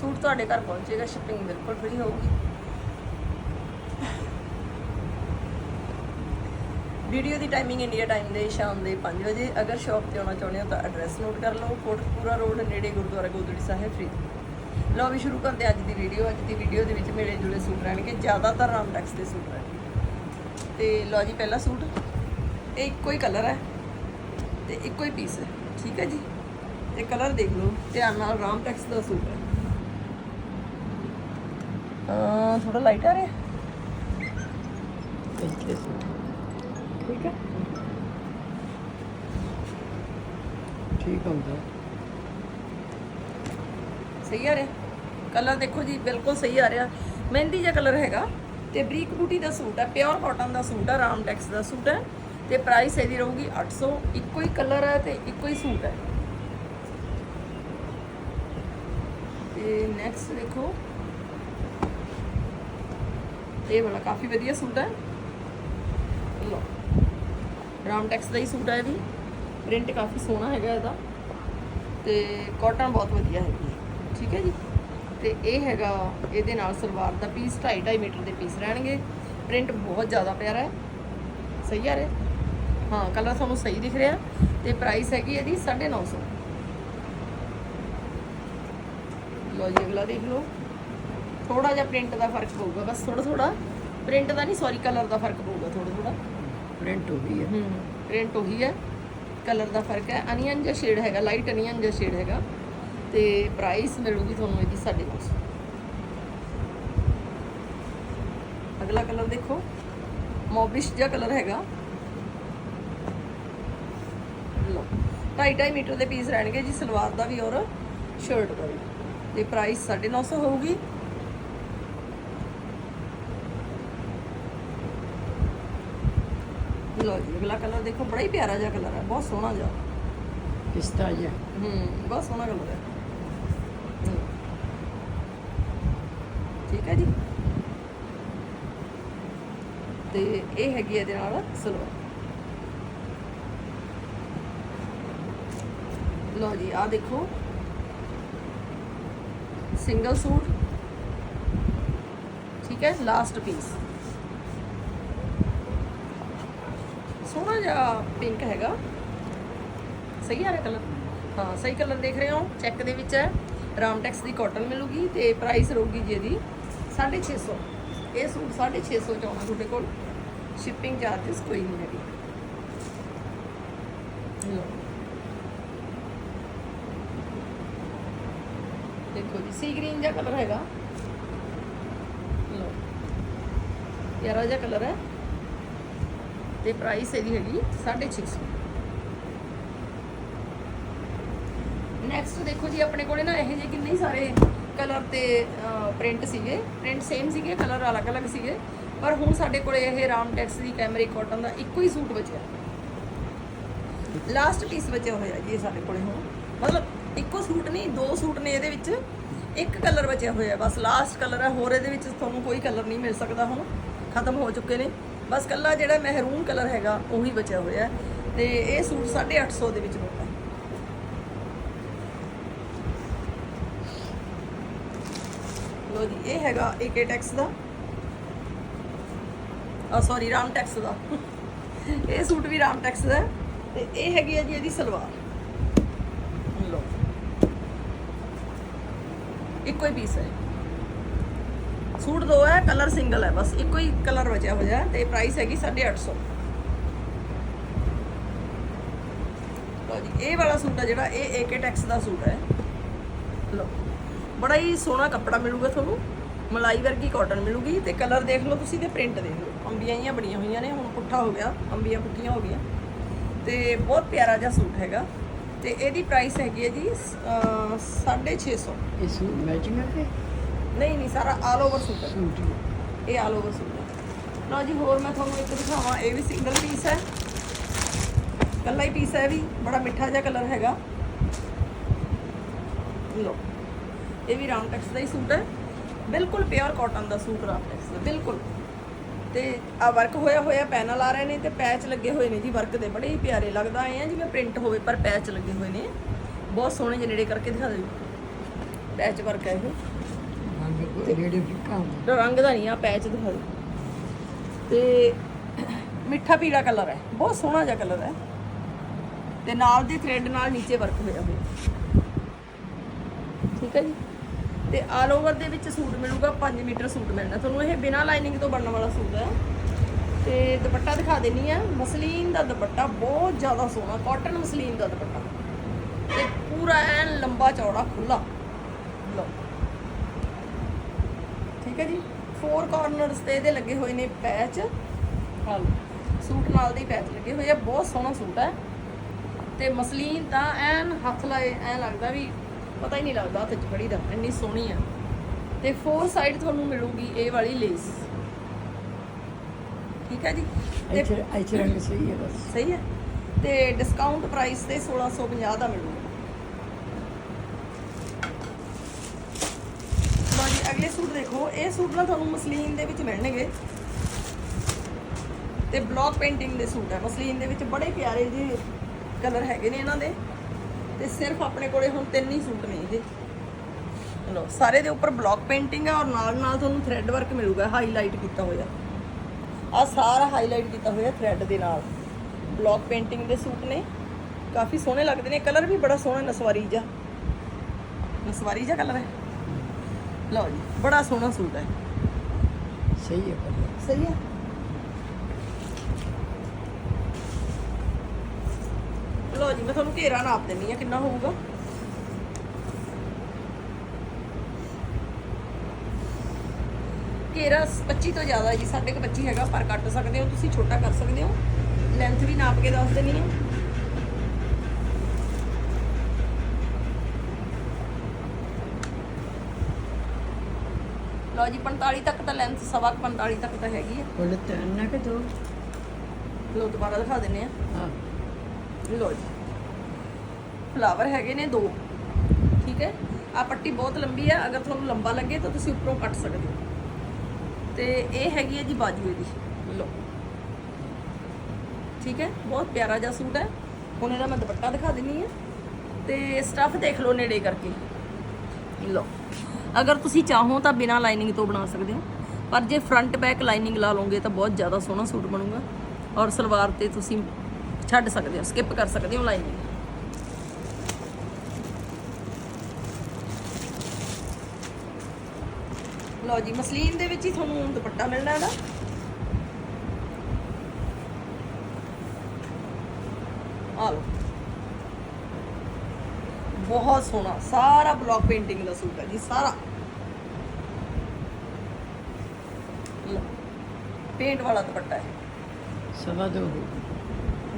Suit ਤੁਹਾਡੇ ਘਰ ਪਹੁੰਚੇਗਾ ਸ਼ਿਪਿੰਗ ਬਿਲਕੁਲ ਫ੍ਰੀ ਹੋਊਗੀ। ਵੀਡੀਓ ਦੀ ਟਾਈਮਿੰਗ ਇੰਡੀਆ ਟਾਈਮ ਦੇ ਸ਼ਾਮ ਦੇ 5 ਵਜੇ। ਅਗਰ ਸ਼ਾਪ ਤੇ ਆਉਣਾ ਚਾਹੁੰਦੇ ਹੋ ਤਾਂ ਐਡਰੈਸ ਨੋਟ ਕਰ ਲਓ, ਕੋਟਕਪੂਰਾ ਰੋਡ ਨੇੜੇ ਗੁਰਦੁਆਰਾ ਗੋਦੜੀ ਸਾਹਿਬ ਫਰੀਦ ਲਓ ਵੀ ਸ਼ੁਰੂ ਕਰਦੇ ਅੱਜ ਦੀ ਵੀਡੀਓ ਅੱਜ ਦੀ ਵੀਡੀਓ ਦੇ ਵਿੱਚ ਮਿਲੇ ਜੁਲੇ ਸੂਟ ਰਹਿਣਗੇ, ਜ਼ਿਆਦਾਤਰ ਰਾਮਟੈਕਸ ਦੇ ਸੂਟ ਰਹਿਣਗੇ। ਤੇ ਲਓ ਜੀ ਪਹਿਲਾ ਸੂਟ। ਇਹ ਇੱਕੋ ਹੀ ਕਲਰ ਹੈ ਤੇ ਇੱਕੋ ਹੀ ਪੀਸ ਹੈ। ਠੀਕ ਹੈ ਜੀ? ਤੇ ਕਲਰ ਦੇਖ ਲਓ। ਧਿਆਨ ਨਾਲ ਰਾਮਟੈਕਸ ਦਾ ਸੂਟ ਹੈ। ਥੋੜਾ ਲਾਈਟ ਆ ਰਿਹਾ? ਠੀਕ ਹੈ। ਠੀਕ ਹੁੰਦਾ। ਸਹੀ ਆ ਰਿਹਾ। ਕਲਰ ਦੇਖੋ ਜੀ ਬਿਲਕੁਲ ਸਹੀ ਆ ਰਿਹਾ। ਮਹਿੰਦੀ ਜਿਹਾ ਕਲਰ ਹੈਗਾ। ਤੇ ਬਰੀਕ ਬੂਟੀ ਦਾ ਸੂਟ ਹੈ ਪਿਓਰ ਕਾਟਨ ਦਾ ਸੂਟ ਹੈ ਰਾਮਟੈਕਸ ਦਾ ਸੂਟ ਹੈ ਤੇ ਪ੍ਰਾਈਸ ਇਹਦੀ ਰਹੂਗੀ 800 ਇੱਕੋ ਹੀ ਕਲਰ ਹੈ ਤੇ ਇੱਕੋ ਹੀ ਸੂਟ ਹੈ ਤੇ ਨੈਕਸਟ ਦੇਖੋ। ਇਹ ਵਾਲਾ ਕਾਫੀ ਵਧੀਆ ਸੂਟ ਹੈ। ਲਓ। ਰਾਮਟੈਕਸ ਦਾ ਹੀ ਸੂਟ ਹੈ ਇਹ ਵੀ। ਪ੍ਰਿੰਟ ਕਾਫੀ ਸੋਹਣਾ ਹੈਗਾ ਇਹਦਾ। ਤੇ ਕਾਟਨ ਬਹੁਤ ਵਧੀਆ ਹੈਗੀ ਠੀਕ ਹੈ ਜੀ। ਤੇ ਇਹ ਹੈਗਾ ਇਹਦੇ ਨਾਲ ਸਲਵਾਰ ਦਾ ਪੀਸ 2.5 2.5 ਮੀਟਰ ਦੇ ਪੀਸ ਰਹਿਣਗੇ। ਪ੍ਰਿੰਟ ਬਹੁਤ ਜ਼ਿਆਦਾ ਪਿਆਰਾ ਹੈ। ਸਹੀ ਆ ਰਿਹਾ ਹਾਂ ਕਲਰ ਤੁਹਾਨੂੰ ਸਹੀ ਦਿਖ ਰਿਹਾ। ਤੇ ਪ੍ਰਾਈਸ ਹੈਗੀ ਇਹਦੀ 950 ਲੋ ਜੀ, ਅਗਲਾ ਦੇਖ ਲਓ। ਥੋੜਾ ਜਿਹਾ ਪ੍ਰਿੰਟ ਦਾ ਫ਼ਰਕ ਪਊਗਾ ਬਸ ਥੋੜਾ ਥੋੜਾ ਪ੍ਰਿੰਟ ਦਾ ਨਹੀਂ ਸੌਰੀ ਕਲਰ ਦਾ ਫ਼ਰਕ ਪਊਗਾ ਥੋੜਾ ਥੋੜਾ ਪ੍ਰਿੰਟ ਹੋ ਗਈ ਹੈ। ਹੂੰ ਪ੍ਰਿੰਟ ਉਹੀ ਹੈ ਕਲਰ ਦਾ ਫ਼ਰਕ ਹੈ। ਅਨੀਅਨ ਜਿਹਾ ਸ਼ੇਡ ਹੈਗਾ ਲਾਈਟ ਅਨੀਅਨ ਜਿਹਾ ਸ਼ੇਡ ਹੈਗਾ ਤੇ ਪ੍ਰਾਈਸ ਮਿਲੂਗੀ ਤੁਹਾਨੂੰ ਇਹਦੀ 950 ਅਗਲਾ ਕਲਰ ਦੇਖੋ ਮੋਬਿਸ਼ ਜਿਹਾ ਕਲਰ ਹੈਗਾ। ਲੋ 2.5 ਮੀਟਰ ਦੇ ਪੀਸ ਰਹਿਣਗੇ ਜੀ ਸਲਵਾਰ ਦਾ ਵੀ ਔਰ ਸ਼ਰਟ ਦਾ ਵੀ। ਤੇ ਪ੍ਰਾਈਸ 950 ਹੋਊਗੀ। ਲੋ ਜੀ ਅਗਲਾ ਕਲਰ ਦੇਖੋ ਬੜਾ ਹੀ ਪਿਆਰਾ ਜਿਹਾ ਕਲਰ ਹੈ ਬਹੁਤ ਸੋਹਣਾ ਜਿਹਾ। ਪਿਸਤਾ ਜਿਹਾ। ਹੂੰ ਬਹੁਤ ਸੋਹਣਾ ਕਲਰ ਹੈ। ਠੀਕ ਹੈ ਜੀ। ਤੇ ਇਹ ਹੈਗੀ ਇਹਦੇ ਨਾਲ ਸਲਵਾਰ। ਲਓ ਜੀ ਆ ਦੇਖੋ। Single suit. ਠੀਕ ਹੈ ਲਾਸਟ ਪੀਸ ਸੋਹਣਾ ਜਿਹਾ ਪਿੰਕ ਹੈਗਾ। ਸਹੀ ਆ ਰਿਹਾ ਕਲਰ ਹਾਂ, ਸਹੀ ਕਲਰ ਦੇਖ ਰਹੇ ਹੋ। ਚੈੱਕ ਦੇ ਵਿੱਚ ਹੈ। ਰਾਮਟੈਕਸ ਦੀ ਕਾਟਨ ਮਿਲੂਗੀ ਤੇ ਪ੍ਰਾਈਸ ਰਹੂਗੀ ਜੀ ਇਹਦੀ 650 ਇਹ ਸੂਟ 650 ਚ ਆਉਣਾ ਤੁਹਾਡੇ ਕੋਲ। ਸ਼ਿਪਿੰਗ ਚਾਰजेस ਕੋਈ ਨਹੀਂ ਹੈਗੀ। ਦੇਖੋ ਜੀ ਸੀ ਗ੍ਰੀਨ ਜਿਹਾ ਕਲਰ ਹੈਗਾ। ਲਓ। ਪਿਆਰਾ ਜਿਹਾ ਕਲਰ ਹੈ। ਤੇ ਪ੍ਰਾਈਸ ਇਹਦੀ ਹੈਗੀ 650 ਨੈਕਸਟ ਦੇਖੋ ਜੀ, ਆਪਣੇ ਕੋਲੇ ਨਾ ਇਹੋ ਜਿਹੇ ਕਿੰਨੇ ਸਾਰੇ ਕਲਰ ਤੇ ਪ੍ਰਿੰਟ ਸੀਗੇ। ਪ੍ਰਿੰਟ ਸੇਮ ਸੀਗੇ ਕਲਰ ਅਲੱਗ-ਅਲੱਗ ਸੀਗੇ। ਪਰ ਹੁਣ ਸਾਡੇ ਕੋਲੇ ਇਹ ਰਾਮ ਟੈਕਸ ਦੀ ਕੈਮਰੇ ਕਾਟਨ ਦਾ ਇੱਕੋ ਹੀ ਸੂਟ ਬਚਿਆ। ਲਾਸਟ ਪੀਸ ਬਚਿਆ ਹੋਇਆ ਜੀ ਇਹ ਸਾਡੇ ਕੋਲੇ ਹੁਣ। ਮਤਲਬ ਇੱਕੋ ਸੂਟ ਨਹੀਂ, ਦੋ ਸੂਟ ਨੇ ਇਹਦੇ ਵਿੱਚ। ਇੱਕ ਕਲਰ ਬਚਿਆ ਹੋਇਆ, ਬਸ ਲਾਸਟ ਕਲਰ ਹੈ ਹੋਰ ਇਹਦੇ ਵਿੱਚ ਤੁਹਾਨੂੰ ਕੋਈ ਕਲਰ ਨਹੀਂ ਮਿਲ ਸਕਦਾ ਹੁਣ। ਖਤਮ ਹੋ ਚੁੱਕੇ ਨੇ। ਬਸ ਕੱਲਾ ਜਿਹੜਾ ਮਹਿਰੂਨ ਕਲਰ ਹੈਗਾ, ਉਹੀ ਬਚਿਆ ਹੋਇਆ ਹੈ। ਤੇ ਇਹ ਸੂਟ 850 ਦੇ ਵਿੱਚ ਮਿਲਦਾ ਲੋ ਜੀ, ਇਹ ਹੈਗਾ ਏਕੇ ਟੈਕਸ ਦਾ। ਆ ਸੌਰੀ ਰਾਮ ਟੈਕਸ ਦਾ। ਇਹ ਸੂਟ ਵੀ ਰਾਮ ਟੈਕਸ ਦਾ ਹੈ। ਤੇ ਇਹ ਹੈਗੀ ਹੈ ਜੀ ਇਹਦੀ ਸਲਵਾਰ। ਲੋ ਇੱਕੋ ਹੀ ਪੀਸ ਹੈ। ਸੂਟ ਦੋ ਹੈ ਕਲਰ ਸਿੰਗਲ ਹੈ, ਬਸ ਇੱਕੋ ਹੀ ਕਲਰ ਬਚਿਆ ਹੋਇਆ ਹੈ ਤੇ ਪ੍ਰਾਈਸ ਹੈਗੀ 850 ਲੋ ਜੀ, ਇਹ ਵਾਲਾ ਸੂਟ ਹੈ ਜਿਹੜਾ, ਇਹ ਏਕੇ ਟੈਕਸ ਦਾ ਸੂਟ ਹੈ। ਲੋ ਬੜਾ ਹੀ ਸੋਹਣਾ ਕੱਪੜਾ ਮਿਲੂਗਾ ਤੁਹਾਨੂੰ, ਮਲਾਈ ਵਰਗੀ ਕਾਟਨ ਮਿਲੂਗੀ ਤੇ ਕਲਰ ਦੇਖ ਲਓ ਤੁਸੀਂ ਤੇ ਪ੍ਰਿੰਟ ਦੇਖ ਲਓ। ਅੰਬੀਆਂ ਹੀ ਬਣੀਆਂ ਹੋਈਆਂ ਨੇ, ਹੁਣ ਪੁੱਠਾ ਹੋ ਗਿਆ, ਅੰਬੀਆਂ ਪੁੱਠੀਆਂ ਹੋ ਗਈਆਂ। ਤੇ ਬਹੁਤ ਪਿਆਰਾ ਜਿਹਾ ਸੂਟ ਹੈਗਾ। ਤੇ ਇਹਦੀ ਪ੍ਰਾਈਸ ਹੈਗੀ ਹੈ ਜੀ 650 ਇਹ ਸੂਟ ਮੈਚਿੰਗ ਹੈ ਨਹੀਂ ਨਹੀਂ, ਸਾਰਾ ਆਲ ਓਵਰ ਸੂਟ ਹੈ। ਸੂਟ ਇਹ ਆਲ ਓਵਰ ਸੂਟ ਹੈ। ਲਓ ਜੀ, ਹੋਰ ਮੈਂ ਤੁਹਾਨੂੰ ਇੱਕ ਦਿਖਾਵਾਂ। ਇਹ ਵੀ ਸਿੰਗਲ ਪੀਸ ਹੈ। ਕੱਲਾ ਹੀ ਪੀਸ ਹੈ ਇਹ ਵੀ। ਬੜਾ ਮਿੱਠਾ ਜਿਹਾ ਕਲਰ ਹੈਗਾ। ਲਓ, ਇਹ ਵੀ ਰਾਮਟੈਕਸ ਦਾ ਹੀ ਸੂਟ ਹੈ। ਬਿਲਕੁਲ ਪਿਓਰ ਕਾਟਨ ਦਾ ਸੂਟ ਰਾਮਟੈਕਸ ਦਾ ਬਿਲਕੁਲ। ਤੇ ਆ ਵਰਕ ਹੋਇਆ ਹੋਇਆ ਪੈਨਲ ਆ ਰਹੇ ਨੇ ਤੇ ਪੈਚ ਲੱਗੇ ਹੋਏ ਨੇ ਜੀ ਵਰਕ ਦੇ। ਬੜੇ ਹੀ ਪਿਆਰੇ ਲੱਗਦਾ ਆਏ ਆ ਜਿਵੇਂ ਪ੍ਰਿੰਟ ਹੋਵੇ, ਪਰ ਪੈਚ ਲੱਗੇ ਹੋਏ ਨੇ। ਬਹੁਤ ਸੋਹਣੇ ਜਿਹੇ ਨੇੜੇ ਕਰਕੇ ਦਿਖਾ ਦਿਓ। ਪੈਚ ਵਰਕ ਹੈ ਇਹ। ਰੰਗ ਕੋਈ ਫਿੱਕਾ ਹੁੰਦਾ ਰੰਗ ਦਾ ਨਹੀਂ ਆ, ਪੈਚ ਦਿਖਾ ਦਿਓ। ਤੇ ਮਿੱਠਾ ਪੀਲਾ ਕਲਰ ਹੈ। ਬਹੁਤ ਸੋਹਣਾ ਜਿਹਾ ਕਲਰ ਹੈ। ਤੇ ਨਾਲ ਦੇ ਥ੍ਰੈਡ ਨਾਲ ਨੀਚੇ ਵਰਕ ਹੋਇਆ ਹੋਇਆ। ਠੀਕ ਹੈ ਜੀ? ਤੇ ਆਲ ਓਵਰ ਦੇ ਵਿੱਚ ਸੂਟ ਮਿਲੂਗਾ। 5 ਮੀਟਰ ਸੂਟ ਮਿਲਣਾ। ਤੁਹਾਨੂੰ ਇਹ ਬਿਨਾ ਲਾਈਨਿੰਗ ਤੋਂ ਬਣਨ ਵਾਲਾ ਸੂਟ ਹੈ। ਤੇ ਦੁਪੱਟਾ ਦਿਖਾ ਦੇਣੀ ਆ ਮਸਲੀਨ ਦਾ ਦੁਪੱਟਾ ਬਹੁਤ ਜ਼ਿਆਦਾ ਸੋਹਣਾ। ਕਾਟਨ ਮਸਲੀਨ ਦਾ ਦੁਪੱਟਾ। ਤੇ ਪੂਰਾ ਐਨ ਲੰਬਾ ਚੌੜਾ ਖੁੱਲਾ ਲਓ। ਠੀਕ ਹੈ ਜੀ? ਫੋਰ ਕਾਰਨਰਸ ਤੇ ਇਹਦੇ ਲੱਗੇ ਹੋਏ ਨੇ ਪੈਚ ਹਾਲ ਸੂਟ ਨਾਲ ਦੇ ਪੈਚ ਲੱਗੇ ਹੋਏ ਆ ਬਹੁਤ ਸੋਹਣਾ ਸੂਟ ਹੈ। ਤੇ ਮਸਲੀਨ ਤਾਂ ਐਨ ਹੱਥ ਲਾਏ ਐ ਲੱਗਦਾ ਵੀ ਪਤਾ ਹੀ ਨਹੀਂ ਲੱਗਦਾ ਹੱਥ 'ਚ ਫੜੀ ਦਾ ਇੰਨੀ ਸੋਹਣੀ ਆ। ਤੇ ਫੋਰ ਸਾਈਡ ਤੁਹਾਨੂੰ ਮਿਲੂਗੀ ਇਹ ਵਾਲੀ ਲੇਸ ਠੀਕ ਹੈ ਜੀ? ਤੇ ਇੱਥੇ ਇੱਥੇ ਰੰਗ ਸਹੀ ਹੈ ਬਸ। ਸਹੀ ਹੈ। ਤੇ ਡਿਸਕਾਊਂਟ ਪ੍ਰਾਈਸ ਤੇ 1650 ਦਾ ਮਿਲੂਗਾ। ਲਓ ਸੂਟ ਦੇਖੋ, ਇਹ ਸੂਟ ਨਾ ਤੁਹਾਨੂੰ ਮਸਲੀਨ ਦੇ ਵਿੱਚ ਮਿਲਣਗੇ। ਤੇ ਬਲੌਕ ਪੇਂਟਿੰਗ ਦੇ ਸੂਟ ਹੈ। ਮਸਲੀਨ ਦੇ ਵਿੱਚ ਬੜੇ ਪਿਆਰੇ ਜਿਹੇ ਕਲਰ ਹੈਗੇ ਨੇ ਇਹਨਾਂ ਦੇ। ਤੇ ਸਿਰਫ ਆਪਣੇ ਕੋਲੇ ਹੁਣ ਤਿੰਨ ਹੀ ਸੂਟ ਨੇ ਇਹਦੇ ਲਓ, ਸਾਰੇ ਦੇ ਉੱਪਰ ਬਲੌਕ ਪੇਂਟਿੰਗ ਹੈ ਔਰ ਨਾਲ ਨਾਲ ਤੁਹਾਨੂੰ ਥ੍ਰੈਡ ਵਰਕ ਮਿਲੂਗਾ ਹਾਈਲਾਈਟ ਕੀਤਾ ਹੋਇਆ। ਆ ਸਾਰਾ ਹਾਈਲਾਈਟ ਕੀਤਾ ਹੋਇਆ ਥ੍ਰੈਡ ਦੇ ਨਾਲ। ਬਲੌਕ ਪੇਂਟਿੰਗ ਦੇ ਸੂਟ ਨੇ। ਕਾਫੀ ਸੋਹਣੇ ਲੱਗਦੇ ਨੇ। ਕਲਰ ਵੀ ਬੜਾ ਸੋਹਣਾ ਨਸਵਾਰੀ ਜਾ ਨਸਵਾਰੀ ਜਾ ਕਲਰ ਹੈ। ਲਓ ਜੀ ਬੜਾ ਸੋਹਣਾ ਸੂਟ ਹੈ। ਸਹੀ ਹੈ ਸਹੀ ਹੈ? ਲਓ ਜੀ ਮੈਂ ਤੁਹਾਨੂੰ ਘੇਰਾ ਨਾਪ ਦਿੰਨੀ ਆ ਕਿੰਨਾ ਹੋਊਗਾ? ਘੇਰਾ 25 ਤੋਂ ਜ਼ਿਆਦਾ ਜੀ ਸਾਡੇ ਕੋ 25 ਹੈਗਾ ਪਰ ਕੱਟ ਸਕਦੇ ਹੋ ਤੁਸੀਂ ਛੋਟਾ ਕਰ ਸਕਦੇ ਹੋ। ਲੈਂਥ ਵੀ ਨਾਪ ਕੇ ਦੱਸ ਦੇਣੀ ਹੈ। ਲਓ ਜੀ 45 ਤੱਕ ਤਾਂ ਲੈਂਥ ਸਵਾ ਕੁ 45 ਤੱਕ ਤਾਂ ਹੈਗੀ ਹੈ ਕੋਲ ਤਿੰਨ ਨਾ ਕਿ ਦੋ? ਲੋ ਦੁਬਾਰਾ ਦਿਖਾ ਦਿੰਨੇ ਆ। ਹਾਂ। ਲੋ ਜੀ ਫਲਾਵਰ ਹੈਗੇ ਨੇ ਦੋ ਠੀਕ ਹੈ? ਆ ਪੱਟੀ ਬਹੁਤ ਲੰਬੀ ਹੈ ਅਗਰ ਤੁਹਾਨੂੰ ਲੰਬਾ ਲੱਗੇ ਤਾਂ ਤੁਸੀਂ ਉੱਪਰੋਂ ਕੱਟ ਸਕਦੇ ਹੋ। ਤੇ ਇਹ ਹੈਗੀ ਹੈ ਜੀ ਬਾਜੂ ਇਹਦੀ ਲੋ ਠੀਕ ਹੈ? ਬਹੁਤ ਪਿਆਰਾ ਜਿਹਾ ਸੂਟ ਹੈ। ਹੁਣ ਇਹਦਾ ਮੈਂ ਦੁਪੱਟਾ ਦਿਖਾ ਦਿੰਨੀ ਆ। ਤੇ ਸਟੱਫ ਦੇਖ ਲਓ ਨੇੜੇ ਕਰਕੇ। ਲੋ ਅਗਰ ਤੁਸੀਂ ਚਾਹੋ ਤਾਂ ਬਿਨਾ ਲਾਈਨਿੰਗ ਤੋਂ ਬਣਾ ਸਕਦੇ ਹੋ। ਪਰ ਜੇ ਫਰੰਟ ਬੈਕ ਲਾਈਨਿੰਗ ਲਾ ਲਓਗੇ ਤਾਂ ਬਹੁਤ ਜ਼ਿਆਦਾ ਸੋਹਣਾ ਸੂਟ ਬਣੂਗਾ ਔਰ ਸਲਵਾਰ ਤੇ ਤੁਸੀਂ ਛੱਡ ਸਕਦੇ ਹੋ ਸਕਿਪ ਕਰ ਸਕਦੇ ਹੋ ਲਾਈਨਿੰਗ ਲਓ ਜੀ, ਮਸਲੀਨ ਦੇ ਵਿੱਚ ਹੀ ਤੁਹਾਨੂੰ ਦੁਪੱਟਾ ਮਿਲਣਾ ਇਹਦਾ ਆ ਲਓ। ਬਹੁਤ ਸੋਹਣਾ ਸਾਰਾ ਬਲੌਕ ਪੇਂਟਿੰਗ ਦਾ ਸੂਟ ਹੈ ਜੀ ਸਾਰਾ। ਪੇਂਟ ਵਾਲਾ ਦੁਪੱਟਾ ਹੈ। ਸਵਾ ਦੋ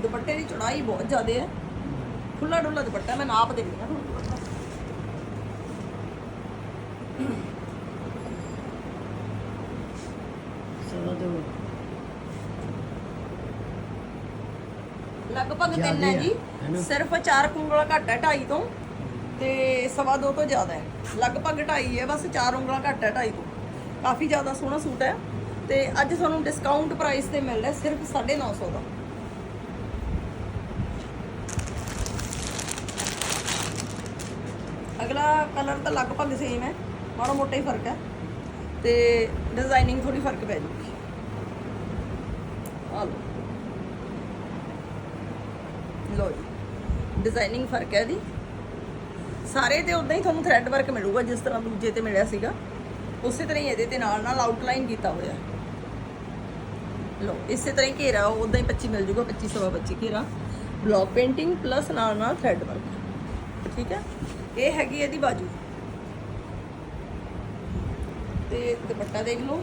ਦੁਪੱਟੇ ਦੀ ਚੌੜਾਈ ਬਹੁਤ ਜ਼ਿਆਦਾ ਹੈ। ਖੁੱਲਾ ਡੁੱਲਾ ਦੁਪੱਟਾ ਮੈਂ ਨਾਪ ਦਿੰਦੀ ਹਾਂ ਤੁਹਾਨੂੰ ਦੁਪੱਟਾ। ਸਵਾ ਦੋ ਲਗਭਗ ਤਿੰਨ ਹੈ ਜੀ? ਸਿਰਫ 4 ਉਂਗਲਾਂ ਘੱਟ ਹੈ 2.5 ਤੋਂ। ਤੇ ਸਵਾ ਦੋ ਤੋਂ ਜ਼ਿਆਦਾ ਹੈ। ਲਗਭਗ 2.5 ਹੈ, ਬਸ ਚਾਰ ਉਂਗਲਾਂ ਘੱਟ ਹੈ 2.5 ਤੋਂ। ਕਾਫੀ ਜ਼ਿਆਦਾ ਸੋਹਣਾ ਸੂਟ ਹੈ। ਤੇ ਅੱਜ ਤੁਹਾਨੂੰ ਡਿਸਕਾਊਂਟ ਪ੍ਰਾਈਸ ਤੇ ਮਿਲ ਰਿਹਾ ਸਿਰਫ 950 ਦਾ। ਅਗਲਾ ਕਲਰ ਤਾਂ ਲਗਭਗ ਸੇਮ ਹੈ। ਮਾੜਾ ਮੋਟਾ ਹੀ ਫ਼ਰਕ ਹੈ। ਤੇ ਡਿਜ਼ਾਈਨਿੰਗ ਥੋੜੀ ਫ਼ਰਕ ਪੈ ਜੂਗੀ। ਆ ਲਓ। ਲੋ ਜੀ। ਡਿਜ਼ਾਈਨਿੰਗ ਫ਼ਰਕ ਹੈ ਇਹਦੀ। ਸਾਰੇ ਤੇ ਉਦਾਂ ਹੀ ਤੁਹਾਨੂੰ ਥ੍ਰੈਡ ਵਰਕ ਮਿਲੂਗਾ, ਜਿਸ ਤਰ੍ਹਾਂ ਦੂਜੇ ਤੇ ਮਿਲਿਆ ਸੀਗਾ। ਉਸੇ ਤਰ੍ਹਾਂ ਹੀ ਇਹਦੇ ਤੇ ਨਾਲ ਨਾਲ ਆਊਟਲਾਈਨ ਕੀਤਾ ਹੋਇਆ ਲੋ ਇਸੇ ਤਰ੍ਹਾਂ ਹੀ ਘੇਰਾ ਉਦਾਂ ਹੀ 25 ਮਿਲ ਜੂਗਾ 25 ਸਵਾ 25 ਘੇਰਾ। ਬਲੌਕ ਪੇਂਟਿੰਗ ਪਲੱਸ ਨਾਲ ਨਾਲ ਥ੍ਰੈਡ ਵਰਕ ਠੀਕ ਹੈ? ਇਹ ਹੈਗੀ ਇਹਦੀ ਬਾਜੂ। ਤੇ ਦੁਪੱਟਾ ਦੇਖ ਲਓ।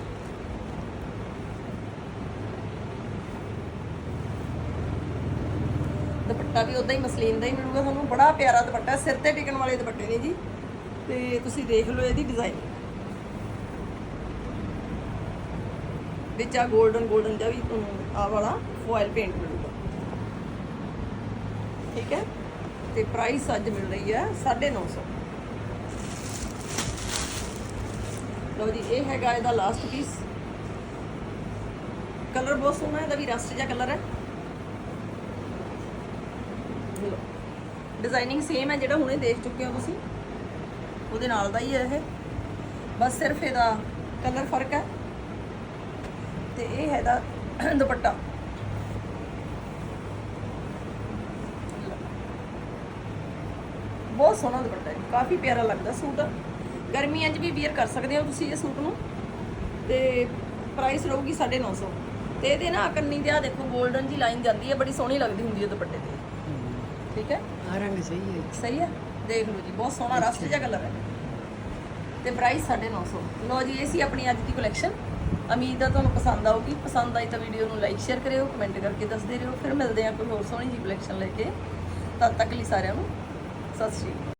ਦੁਪੱਟਾ ਵੀ ਉਦਾਂ ਹੀ ਮਸਲੀਨ ਦਾ ਹੀ ਮਿਲੂਗਾ ਤੁਹਾਨੂੰ ਬੜਾ ਪਿਆਰਾ ਦੁਪੱਟਾ, ਸਿਰ ਤੇ ਟਿਕਣ ਵਾਲੇ ਦੁਪੱਟੇ ਨੇ ਜੀ। ਤੇ ਤੁਸੀਂ ਦੇਖ ਲਓ ਇਹਦੀ ਡਿਜ਼ਾਈਨ ਵਿੱਚ ਆ 골ਡਨ 골ਡਨ ਜਿਹਾ ਵੀ ਤੁਹਾਨੂੰ ਆ ਵਾਲਾ ਫੋਇਲ ਪੇਂਟ ਮਿਲੂਗਾ। ਠੀਕ ਹੈ? ਤੇ ਪ੍ਰਾਈਸ ਅੱਜ ਮਿਲ ਰਹੀ ਹੈ 950 ਲਓ ਜੀ, ਇਹ ਹੈਗਾ ਇਹਦਾ ਲਾਸਟ ਪੀਸ ਕਲਰ ਬਹੁਤ ਸੋਹਣਾ, ਇਹਦਾ ਵੀ ਰਸਟ ਜਿਹਾ ਕਲਰ ਹੈ। ਡਿਜ਼ਾਈਨਿੰਗ ਸੇਮ ਹੈ ਜਿਹੜਾ ਹੁਣੇ ਦੇਖ ਚੁੱਕੇ ਹੋ ਤੁਸੀਂ। ਉਹਦੇ ਨਾਲ ਦਾ ਹੀ ਹੈ ਇਹ। ਬਸ ਸਿਰਫ ਇਹਦਾ ਕਲਰ ਫ਼ਰਕ ਹੈ। ਤੇ ਇਹ ਹੈ ਦਾ ਦੁਪੱਟਾ। ਬਹੁਤ ਸੋਹਣਾ ਦੁਪੱਟਾ ਹੈ। ਕਾਫੀ ਪਿਆਰਾ ਲੱਗਦਾ ਸੂਟ। ਗਰਮੀਆਂ 'ਚ ਵੀ ਵੇਅਰ ਕਰ ਸਕਦੇ ਹੋ ਤੁਸੀਂ ਇਹ ਸੂਟ ਨੂੰ। ਤੇ ਪ੍ਰਾਈਸ ਰਹੂਗੀ 950 ਤੇ ਇਹਦੇ ਨਾ ਕੰਨੀ ਤੇ ਆ ਦੇਖੋ 골ਡਨ ਜੀ ਲਾਈਨ ਜਾਂਦੀ ਹੈ, ਬੜੀ ਸੋਹਣੀ ਲੱਗਦੀ ਹੁੰਦੀ ਹੈ ਦੁਪੱਟੇ ਤੇ। ਠੀਕ ਹੈ? ਆ ਰੰਗ ਸਹੀ ਹੈ ਸਹੀ ਹੈ? ਦੇਖ ਲਓ ਜੀ ਬਹੁਤ ਸੋਹਣਾ ਰਸਟ ਜਿਹਾ ਕਲਰ ਹੈ। ਤੇ ਪ੍ਰਾਈਸ 950 ਲੋ ਜੀ ਇਹ ਸੀ ਆਪਣੀ ਅੱਜ ਦੀ ਕਲੈਕਸ਼ਨ ਉਮੀਦ ਹੈ ਤੁਹਾਨੂੰ ਪਸੰਦ ਆਊਗੀ। ਪਸੰਦ ਆਈ ਤਾਂ ਵੀਡੀਓ ਨੂੰ ਲਾਈਕ ਸ਼ੇਅਰ ਕਰਿਓ ਕਮੈਂਟ ਕਰਕੇ ਦੱਸਦੇ ਰਹੋ। ਫਿਰ ਮਿਲਦੇ ਹਾਂ ਕੋਈ ਹੋਰ ਸੋਹਣੀ ਜੀ ਕਲੈਕਸ਼ਨ ਲੈ ਕੇ। ਤਦ ਤੱਕ ਲਈ ਸਾਰਿਆਂ ਨੂੰ ਸਤਿ ਸ਼੍ਰੀ ਅਕਾਲ।